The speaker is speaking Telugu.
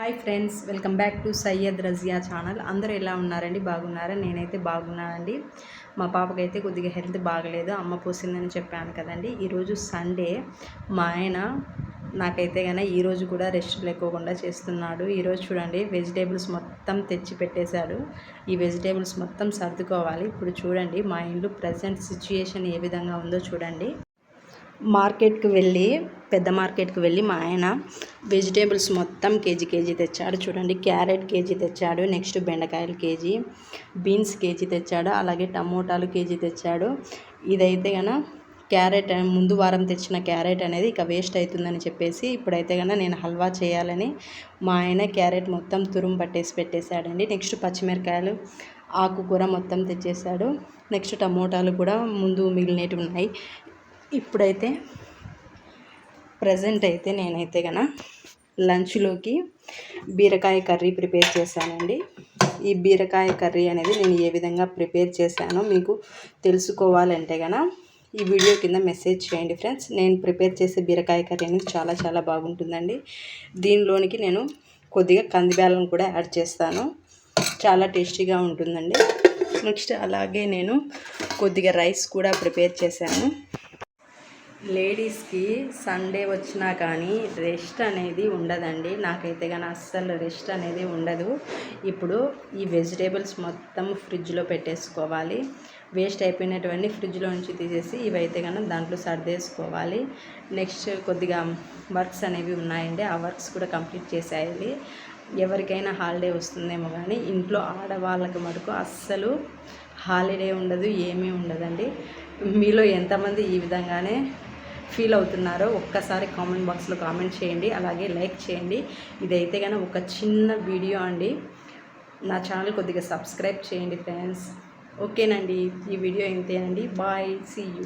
Hi friends welcome back to Syed Razia channel. అందరూ ఎలా ఉన్నారండి? బాగున్నారా? నేనైతే బాగున్నానండి. మా పాపకైతే కొద్దిగా హెల్త్ బాగలేదు అమ్మ పోసిందని చెప్పాను కదండి. ఈరోజు సండే. మా ఆయన నాకైతే కానీ ఈరోజు కూడా రెస్ట్ లేకోకుండా చేస్తున్నాడు. ఈరోజు చూడండి వెజిటేబుల్స్ మొత్తం తెచ్చి పెట్టేశాడు. ఈ వెజిటేబుల్స్ మొత్తం సర్దుకోవాలి. ఇప్పుడు చూడండి మా ఇంట్లో ప్రజెంట్ సిచ్యుయేషన్ ఏ విధంగా ఉందో చూడండి. మార్కెట్కి వెళ్ళి పెద్ద మార్కెట్కి వెళ్ళి మా ఆయన వెజిటేబుల్స్ మొత్తం కేజీ కేజీ తెచ్చాడు. చూడండి క్యారెట్ కేజీ తెచ్చాడు నెక్స్ట్ బెండకాయలు కేజీ బీన్స్ కేజీ తెచ్చాడు అలాగే టమోటాలు కేజీ తెచ్చాడు. ఇదైతే కన క్యారెట్ ముందు వారం తెచ్చిన క్యారెట్ అనేది ఇక వేస్ట్ అవుతుందని చెప్పేసి ఇప్పుడైతే కన్నా నేను హల్వా చేయాలని మా ఆయన క్యారెట్ మొత్తం తురుము పట్టేసి పెట్టేశాడండి. నెక్స్ట్ పచ్చిమిరకాయలు ఆకుకూర మొత్తం తెచ్చేసాడు నెక్స్ట్ టమోటాలు కూడా ముందు మిగిలినవి ఉన్నాయి. ఇప్పుడైతే ప్రజెంట్ అయితే నేనైతే కన లంచ్లోకి బీరకాయ కర్రీ ప్రిపేర్ చేశానండి. ఈ బీరకాయ కర్రీ అనేది నేను ఏ విధంగా ప్రిపేర్ చేశానో మీకు తెలుసుకోవాలంటే కన ఈ వీడియో కింద మెసేజ్ చేయండి ఫ్రెండ్స్. నేను ప్రిపేర్ చేసే బీరకాయ కర్రీ అనేది చాలా చాలా బాగుంటుందండి. దీనిలోనికి నేను కొద్దిగా కందిబేలను కూడా యాడ్ చేస్తాను. చాలా టేస్టీగా ఉంటుందండి. నెక్స్ట్ అలాగే నేను కొద్దిగా రైస్ కూడా ప్రిపేర్ చేశాను. లేడీస్కి సండే వచ్చినా కానీ రెస్ట్ అనేది ఉండదండి. నాకైతే కానీ అస్సలు రెస్ట్ అనేది ఉండదు. ఇప్పుడు ఈ వెజిటేబుల్స్ మొత్తం ఫ్రిడ్జ్లో పెట్టేసుకోవాలి. వేస్ట్ అయిపోయినటువంటి ఫ్రిడ్జ్లో నుంచి తీసేసి ఇవైతే కనుక దాంట్లో సర్దేసుకోవాలి. నెక్స్ట్ కొద్దిగా వర్క్స్ అనేవి ఉన్నాయండి. ఆ వర్క్స్ కూడా కంప్లీట్ చేసేయాలి. ఎవరికైనా హాలిడే వస్తుందేమో కానీ ఇంట్లో ఆడవాళ్ళకి మటుకు అస్సలు హాలిడే ఉండదు ఏమీ ఉండదండి. మీలో ఎంతమంది ఈ విధంగానే ఫీల్ అవుతున్నారో ఒక్కసారి కామెంట్ బాక్స్లో కామెంట్ చేయండి అలాగే లైక్ చేయండి. ఇదైతే కానీ ఒక చిన్న వీడియో అండి. నా ఛానల్ కొద్దిగా సబ్స్క్రైబ్ చేయండి ఫ్రెండ్స్. ఓకేనండి ఈ వీడియో ఇంతేనండి బాయ్ సీ యూ.